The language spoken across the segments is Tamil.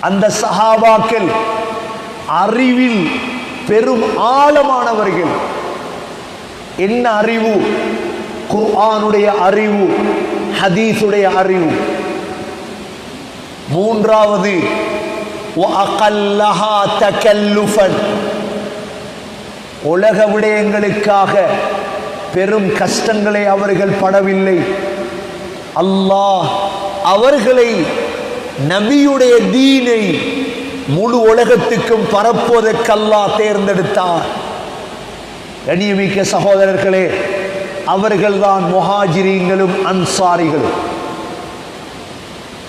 அந்த சஹாபாக்கள் அறிவில் பெரும் ஆழமானவர்கள். என்ன அறிவு? குர்ஆனுடைய அறிவு ஹதீஸுடைய அறிவு. மூன்றாவது உலக விடயங்களுக்காக பெரும் கஷ்டங்களை அவர்கள் படவில்லை. அல்லாஹ் அவர்களை நபியுடைய தீனை முழு உலகத்துக்கும் பரப்புவதற்கல்லா தேர்ந்தெடுத்தார். கண்ணியமிக்க சகோதரர்களே அவர்கள்தான் முஹாஜிரீங்களும் அன்சாரிகளும்.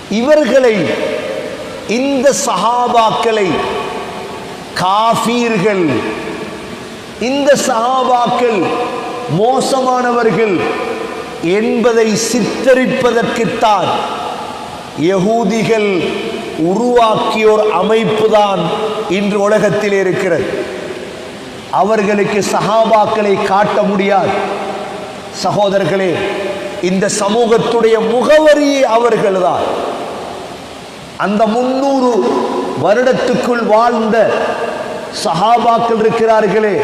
இவர்களை இந்த சஹாபாக்களை காஃபீர்கள் இந்த சஹாபாக்கள் மோசமானவர்கள் என்பதை சித்தரிப்பதற்குத்தான் யகூதிகள் உருவாக்கிய ஒரு அமைப்புதான் இன்று உலகத்தில் இருக்கிறது. அவர்களுக்கு சகாபாக்களை காட்ட முடியாது. சகோதரர்களே இந்த சமூகத்துடைய முகவரியே அவர்கள்தான். அந்த முன்னூறு வருடத்துக்குள் வாழ்ந்த சகாபாக்கள் இருக்கிறார்களே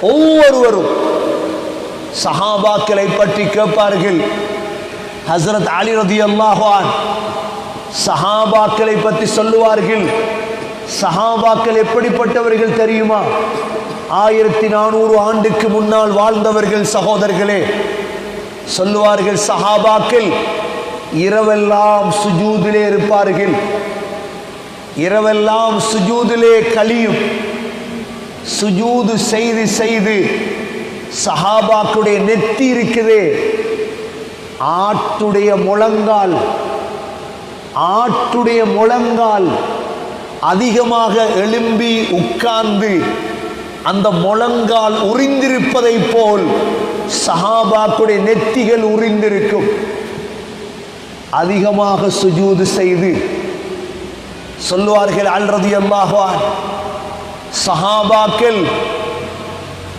ஒவ்வொருவரும் சஹாபாக்களை பற்றி கேட்பார்கள். ஹசரத் அலி ரதி அல்லாஹான் சஹாபாக்களை பற்றி சொல்லுவார்கள். சஹாபாக்கள் எப்படிப்பட்டவர்கள் தெரியுமா? ஆயிரத்தி நானூறு ஆண்டுக்கு முன்னால் வாழ்ந்தவர்கள் சகோதரர்களே சொல்லுவார்கள் சஹாபாக்கள் இரவெல்லாம் சுஜூதிலே இருப்பார்கள். இரவெல்லாம் சுஜூதிலே கழியும். சுஜூது செய்து செய்து சஹாபாக்குடைய நெத்தி இருக்குது. ஆட்டுடைய முழங்கால் ஆட்டுடைய முழங்கால் அதிகமாக எழும்பி உட்கார்ந்து அந்த முழங்கால் உறிந்திருப்பதை போல் சஹாபாக்குடைய நெத்திகள் உறிந்திருக்கும். அதிகமாக சுஜூது செய்து சொல்லுவார்கள் அல்றது அல்லாஹான் சஹாபாக்கள்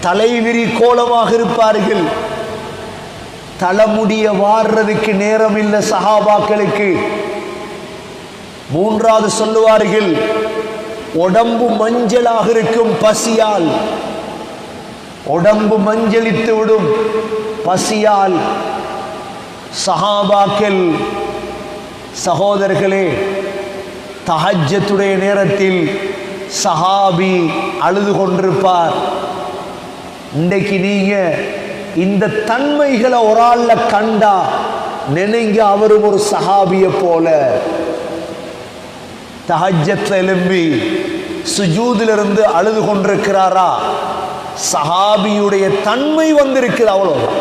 தலைவிரி கோலமாக இருப்பார்கள். தலைமுடிய வாடுறதுக்கு நேரம் இல்லை சஹாபாக்களுக்கு. மூன்றாவது சொல்லுவார்கள் உடம்பு மஞ்சளாக இருக்கும் பசியால். உடம்பு மஞ்சளித்து விடும் பசியால். சஹாபாக்கள் சகோதரர்களே தஹஜத்துடைய நேரத்தில் சஹாபி அழுது கொண்டிருப்பார். இன்னைக்கு நீங்க இந்த தன்மைகளை ஒரு ஆள்ல கண்டா நினைங்க அவரும் ஒரு சஹாபிய போல. தஹஜத்தில் எழும்பி சுஜூதிலிருந்து அழுது கொண்டிருக்கிறாரா? சஹாபியுடைய தன்மை வந்திருக்குது அவ்வளவுதான்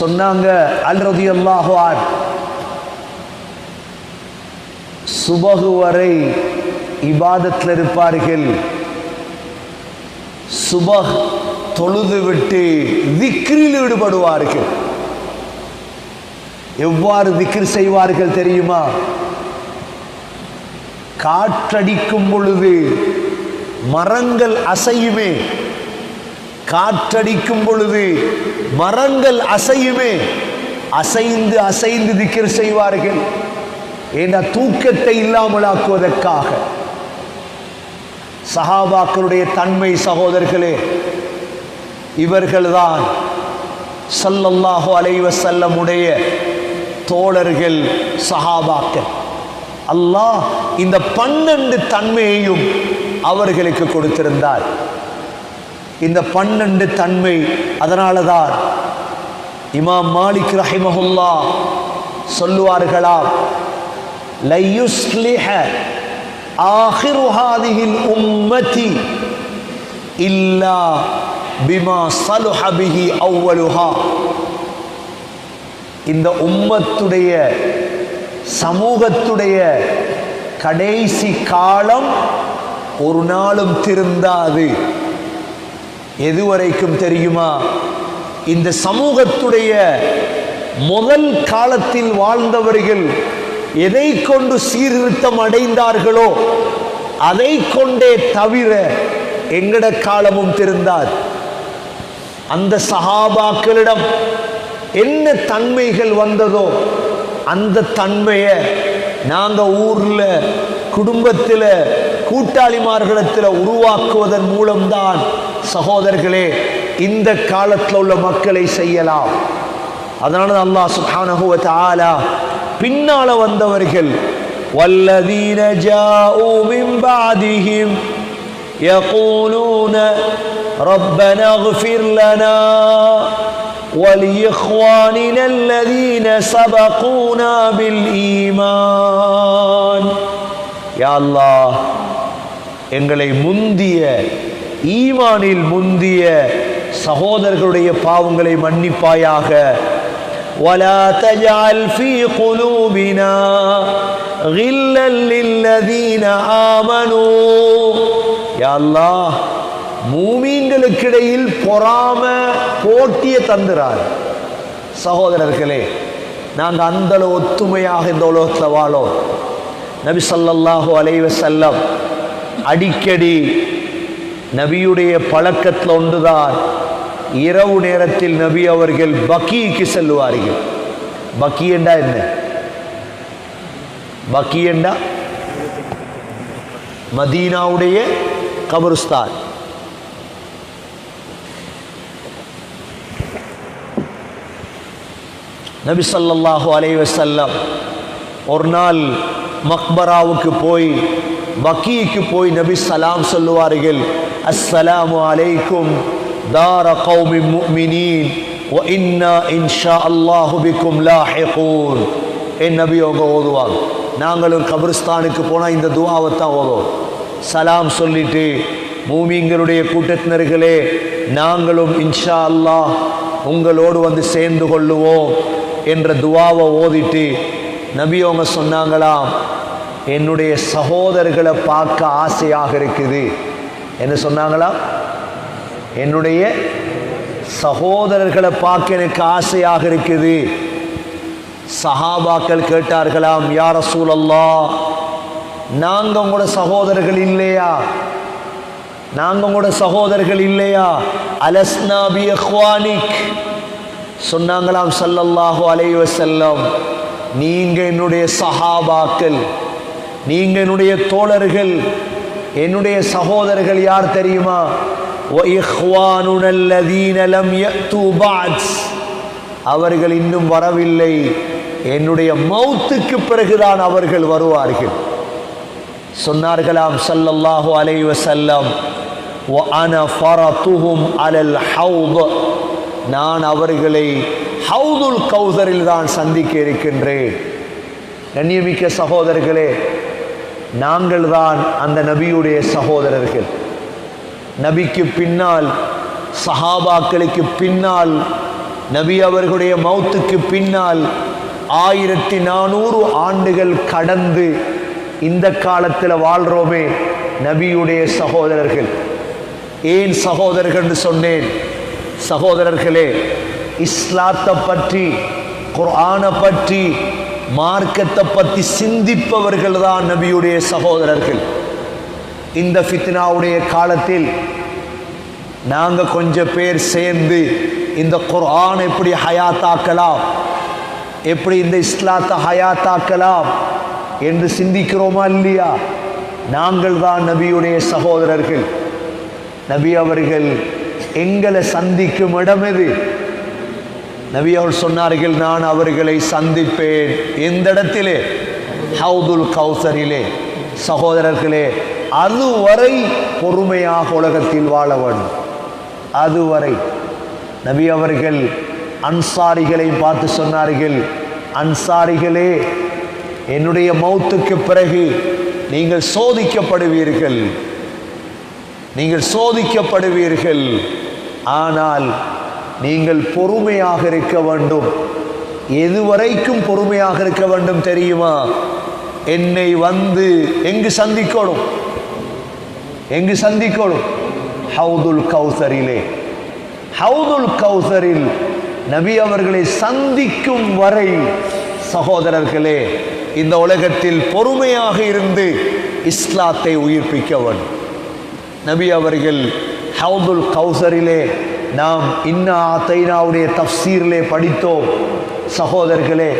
சொன்னாங்க அல் ரதி அல்லாஹான் சுபகு வரை இபாதத்தில் இருப்பார்கள். சுப தொழுது விட்டு விக்ரில் ஈடுபடுவார்கள். எவ்வாறு விக்ர் செய்வார்கள் தெரியுமா? காற்றடிக்கும் பொழுது மரங்கள் அசையுமே. காற்றடிக்கும் பொழுது மரங்கள் அசையுமே. அசைந்து அசைந்து திக்கர் செய்வார்கள். ஏன்னா தூக்கத்தை இல்லாமலாக்குவதற்காக. சஹாபாக்களுடைய தன்மை சகோதரர்களே இவர்கள்தான் சல்லல்லாஹு அலைவ செல்லமுடைய தோழர்கள் சஹாபாக்கள். அல்லாஹ் இந்த பன்னெண்டு தன்மையையும் அவர்களுக்கு கொடுத்திருந்தார். இந்த பன்னெண்டு தன்மை அதனால தான் இமாம் மாலிக் ரஹிமஹுல்லா சொல்லுவார்களாம் லையுஸ்லிஹ ஆஹிரு ஹாதிஹில் உம்மதி இல்லா பிமா சலுஹ பிஹி அவ்வலுஹா இந்த உம்மத்துடைய சமூகத்துடைய கடைசி காலம் ஒரு நாளும் திருந்தாது. எதுவரைக்கும் தெரியுமா? இந்த சமூகத்துடைய முதல் காலத்தில் வாழ்ந்தவர்கள் எதை கொண்டு சீர்திருத்தம் அடைந்தார்களோ அதை கொண்டே தவிர எங்கட காலமும் திருந்தார். அந்த சஹாபாக்களிடம் என்ன தன்மைகள் வந்ததோ அந்த தன்மையை நாங்கள் ஊரில் குடும்பத்தில் கூட்டாளிமார்களிடத்தில் உருவாக்குவதன் மூலம்தான் சகோதரர்களே இந்த காலத்தில் உள்ள மக்களை செய்யலாம். அதனால தான் அல்லாஹ் சுப்ஹானஹு வ பின்னால வந்தவர்கள் வல்லதீன ஜாஊ மின் பஅதிஹிம் يقولون ربنا اغفر لنا ولإخواننا الذين سبقونا بالإيمان يا الله எங்களை முந்திய ஈமானில் முந்திய சகோதரர்களுடைய பாவங்களை மன்னிப்பாயாக ولا تجعل في قلوبنا غلا للذين آمنوا يا الله மூமீன்களுக்கிடையில் பொறாம போட்டிய தந்துறார் சகோதரர்களே நாங்கள் அந்த அளவு ஒத்துமையாக இந்த உலகத்தில் வாழோம் நபி ஸல்லல்லாஹு அலைஹி வஸல்லம் அடிக்கடி நபியுடைய பழக்கத்தில் ஒன்றுதான் இரவு நேரத்தில் நபி அவர்கள் பக்கிக்கு செல்லுவார்கள் பக்கி என்றா என்ன பக்கி என்றா மதீனாவுடைய கபருஸ்தான் நபி ஸல்லல்லாஹு அலைஹி வஸல்லம் ஒரு நாள் மக்பராவுக்கு போய் பக்கீக்கு போய் நபி சலாம் சொல்லுவார்கள் அஸ்ஸலாமு அலைக்கும் دار قوم مؤمنين وإنا إن இன்ஷா الله بكم لاحقون. என் நபி அவங்க ஓதுவாங்க நாங்களும் கபிரிஸ்தானுக்கு போனால் இந்த துவாவை தான் ஓதுவோம் சலாம் சொல்லிட்டு மூமிங்களுடைய கூட்டத்தினர்களே நாங்களும் இன்ஷா அல்லாஹ் உங்களோடு வந்து சேர்ந்து கொள்ளுவோம் என்ற துவாவை ஓதிட்டு நபி அவங்க சொன்னாங்களாம் என்னுடைய சகோதரர்களை பார்க்க ஆசையாக இருக்குது என்ன சொன்னாங்களா என்னுடைய சகோதரர்களை பார்க்க எனக்கு ஆசையாக இருக்குது. சஹாபாக்கள் கேட்டார்களாம் யார சூழல்லா நாங்கள் உங்களோட சகோதரர்கள் இல்லையா? நாங்கள் உங்களோட சகோதரர்கள் இல்லையா? அலஸ்னாபி அஹ்வானிக் சொன்னாங்களாம் சல்லல்லாஹு அலைஹி செல்லம் நீங்க என்னுடைய சஹாபாக்கள் நீங்க என்னுடைய தோழர்கள் என்னுடைய சகோதரர்கள் யார் தெரியுமா? அவர்கள் இன்னும் வரவில்லை. என்னுடைய மௌத்துக்கு பிறகுதான் அவர்கள் வருவார்கள். சொன்னார்களாம் சல்லல்லாஹு அலை வசல்லம் அலல் ஹவுத் நான் அவர்களை ஹவுதுல் கௌசரில் தான் சந்திக்க இருக்கின்றேன். கண்ணியமிக்க சகோதரர்களே நாங்கள் தான் அந்த நபியுடைய சகோதரர்கள். நபிக்கு பின்னால் சஹாபாக்களுக்கு பின்னால் நபி அவர்களுடைய மௌத்துக்கு பின்னால் ஆயிரத்தி நானூறு ஆண்டுகள் கடந்து இந்த காலத்தில் வாழ்றோமே நபியுடைய சகோதரர்கள். ஏன் சகோதரர்கள் சொன்னேன்? சகோதரர்களே இஸ்லாத்தை பற்றி குர்ஆனை பற்றி மார்க்கத்தை பற்றி சிந்திப்பவர்கள் தான் நபியுடைய சகோதரர்கள். இந்த ஃபித்னாவுடைய காலத்தில் நாங்கள் கொஞ்சம் பேர் சேர்ந்து இந்த குர்ஆன் எப்படி ஹயாத்தாக்கலாம்? எப்படி இந்த இஸ்லாத்தை ஹயாத்தாக்கலாம்? என்று சிந்திக்கிறோமா இல்லையா? நாங்கள் தான் நபியுடைய சகோதரர்கள். நபி அவர்கள் எங்களை சந்திக்கும் இடம் எது? நபி அவர்கள் சொன்னார்கள் நான் அவர்களை சந்திப்பேன். எந்த இடத்திலே? ஹவுதுல் கௌசரிலே. சகோதரர்களே அதுவரை பொறுமையாக உலகத்தில் வாழ வேண்டும். அதுவரை நபி அவர்கள் அன்சாரிகளை பார்த்து சொன்னார்கள் அன்சாரிகளே என்னுடைய மௌத்துக்கு பிறகு நீங்கள் சோதிக்கப்படுவீர்கள். நீங்கள் சோதிக்கப்படுவீர்கள். ஆனால் நீங்கள் பொறுமையாக இருக்க வேண்டும். எதுவரைக்கும் பொறுமையாக இருக்க வேண்டும் தெரியுமா? என்னை வந்து எங்கு சந்திக்கணும்? எங்கு சந்திக்கணும்? ஹவுதுல் கௌசரிலே. ஹவுதுல் கௌசரில் நபி அவர்களை சந்திக்கும் வரை சகோதரர்களே இந்த உலகத்தில் பொறுமையாக இருந்து இஸ்லாத்தை உயிர்ப்பிக்கவன் நபி அவர்கள் ஹவுதுல் கௌசரிலே நாம் இன்னா தைனாவுடைய தப்சீரிலே படித்தோம். சகோதரர்களே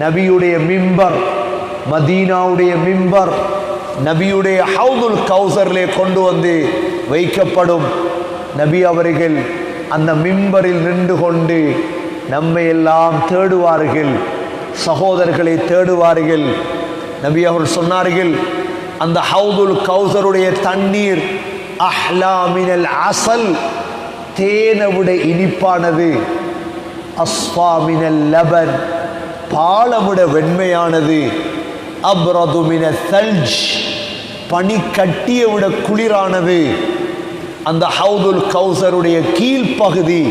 நபியுடைய மிம்பர் மதீனாவுடைய மிம்பர் நபியுடைய ஹவுதுல் கௌசரிலே கொண்டு வந்து வைக்கப்படும். நபி அவர்கள் அந்த மிம்பரில் நின்று கொண்டு நம்மை எல்லாம் தேடுவார்கள். சகோதரர்களை தேடுவார்கள். நபி அவர்கள் சொன்னார்கள் அந்த ஹவுதுல் கௌசருடைய தண்ணீர் அஹ்லாமினல் அசல் தேனை விட இனிப்பானது. அஸ்வாமினல் லபன் பாலமிட வெண்மையானது. அப்ரதுமின சல்ஜ் பனி கட்டிய விட குளிரானது. அந்த ஹவுதுல் கௌசருடைய கீழ்ப்பகுதி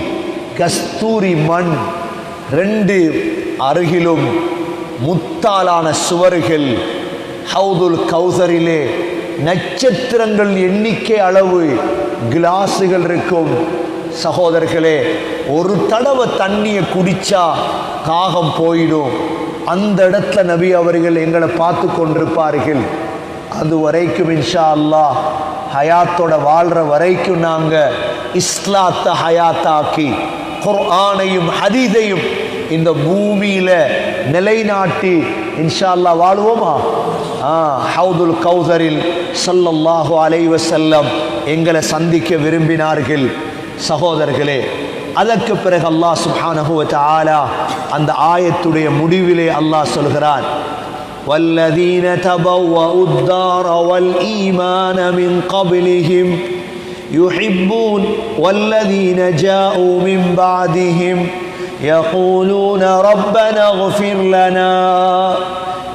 கஸ்தூரி மண் ரெண்டு அருகிலும் முத்தாலான சுவர்கள். ஹவுதுல் கௌசரிலே நட்சத்திரங்கள் எண்ணிக்கை அளவு கிளாஸுகள் இருக்கும். சகோதரர்களே ஒரு தடவை தண்ணியை குடிச்சா காகம் போயிடும். அந்த இடத்துல நபி அவர்கள் எங்களை பார்த்து கொண்டிருப்பார்கள். அது வரைக்கும் இன்ஷா அல்லாஹ் ஹயாத்தோட வாழ்ற வரைக்கும் நாங்க இஸ்லாத்தை ஹயாத்தாக்கி குர்ஆனையும் ஹதீதையும் இந்த பூமியில நிலைநாட்டி இன்ஷா அல்லாஹ் வாழுவோமா? ஆ ஹவுதுல் கௌதரில் சல்லல்லாஹு அலைவ செல்லம் எங்களை சந்திக்க விரும்பினார்கள் சகோதரர்களே. அதற்கு பிறகு அல்லாஹ் சுஹானஹுவ ஆலா அந்த ஆயத்துடைய முடிவிலே அல்லாஹ் சொல்கிறான் والذين تبوأوا الدار والإيمان من قبلهم يحبون والذين جاءوا من بعدهم يقولون ربنا اغفر لنا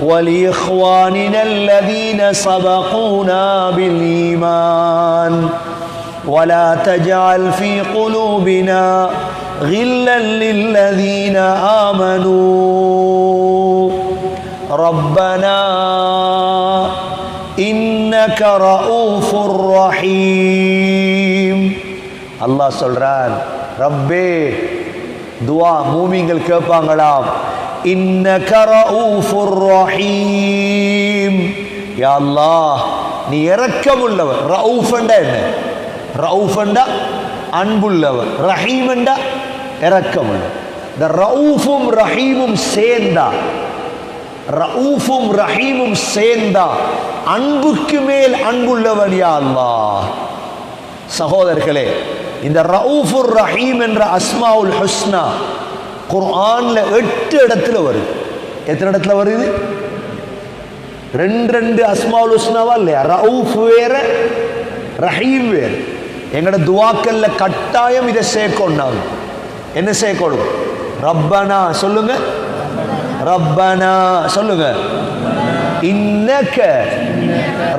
ولإخواننا الذين سبقونا بالإيمان. ولا تجعل في قلوبنا غلا للذين آمنوا. ربنا إنك رؤوف الرحيم الله سلران ربي دعاء مؤمن الكفان غلام إنك رؤوف الرحيم يا الله نيركب اللو رؤوف اندى رؤوف اندى أنب اللو رحيم اندى إركب اللو رؤوف رحيم سيندا ரவுஃபும் ரஹீமும் சேர்ந்தா அன்புக்கு மேல் அன்புள்ளவன் யா சகோதரர்களே இந்த ரவுஃபுர் ரஹீம் என்ற அஸ்மாவுல் ஹுஸ்னா குர்ஆன்ல எட்டு இடத்துல வருது. எத்தனை இடத்துல வருது? ரெண்டு ரெண்டு அஸ்மாவுல் ஹுஸ்னாவா இல்லையா? ரவுஃப் வேற ரஹீம் வேற. எங்கட துவாக்கல்ல கட்டாயம் இதை சேர்க்கணும் என்ன சேர்க்கணும்? ரப்பனா சொல்லுங்க. ரப்பனா சொல்லுங்க. இன்னக்க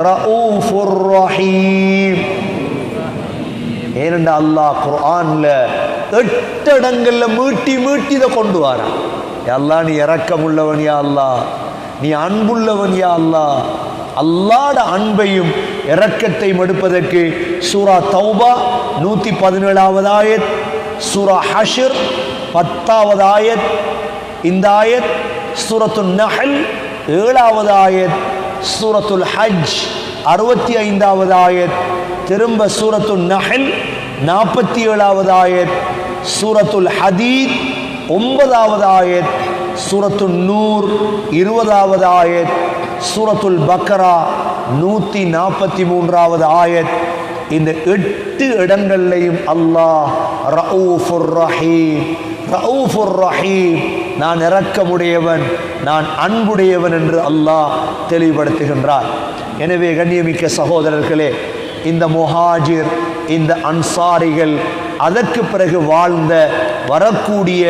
ரவுஃபுர் ரஹீம். ஏனென்றா அல்லாஹ் குர்ஆன்ல எட்டு இடங்கள்ல மீட்டி மீட்டி இதை கொண்டு வரான். அல்லாஹ் நீ இரக்கமுள்ளவன் யா அல்லாஹ். நீ அன்புள்ளவன் யா அல்லாஹ். அல்லாட அன்பையும் இறக்கத்தை எடுப்பதற்கு சூரா தௌபா நூற்றி பதினேழாவது ஆயத் சூரா ஹஷிர் பத்தாவது ஆயத் இந்த ஆயத் சூரத்துல் நஹல் ஏழாவது ஆயத் சூரத்துல் ஹஜ் அறுபத்தி ஐந்தாவது ஆயத் திரும்ப சூரத்துல் நஹல் நாற்பத்தி ஏழாவது ஆயத் சூரத்துல் ஹதீத் ஒன்பதாவது ஆயத் சூரத்துல் நூர் இருபதாவது ஆயத் சூரத்துல் பக்கரா நூற்றி நாற்பத்தி மூன்றாவது ஆயத். இந்த எட்டு இடங்கள்லையும் அல்லாஹ் ரவுஃபுர் ரஹீம் ரவுஃபுர் ரஹீம் நான் இரக்கமுடையவன் நான் அன்புடையவன் என்று அல்லாஹ் தெளிவுபடுத்துகின்றார். எனவே கண்ணியமிக்க சகோதரர்களே இந்த முஹாஜிர் இந்த அன்சாரிகள் அதற்கு பிறகு வாழ்ந்த வரக்கூடிய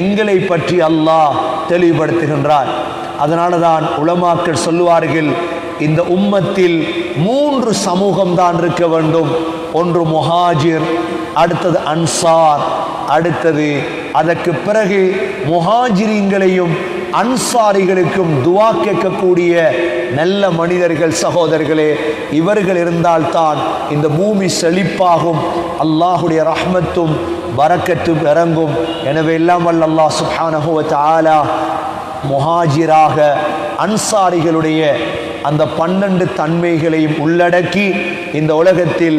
எங்களை பற்றி அல்லாஹ் தெளிவுபடுத்துகின்றார். அதனால தான் உலமாக்கள் சொல்லுவார்கள் இந்த உம்மத்தில் மூன்று சமூகம் தான் இருக்க வேண்டும். ஒன்று முஹாஜிர் அடுத்தது அன்சார் அடுத்தது அதற்கு பிறகு முஹாஜிரிங்களையும் அன்சாரிகளுக்கும் துவா கேட்கக்கூடிய நல்ல மனிதர்கள் சகோதரர்களே இவர்கள் இருந்தால்தான் இந்த பூமி செழிப்பாகும். அல்லாஹுடைய ரஹ்மத்தும் வரக்கற்றும் இறங்கும். எனவே எல்லாம் வல்ல அல்லா சுப்ஹானஹு ஆலா முஹாஜிராக அன்சாரிகளுடைய அந்த பன்னெண்டு தன்மைகளையும் உள்ளடக்கி இந்த உலகத்தில்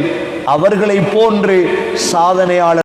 அவர்களை போன்று சாதனையாளர்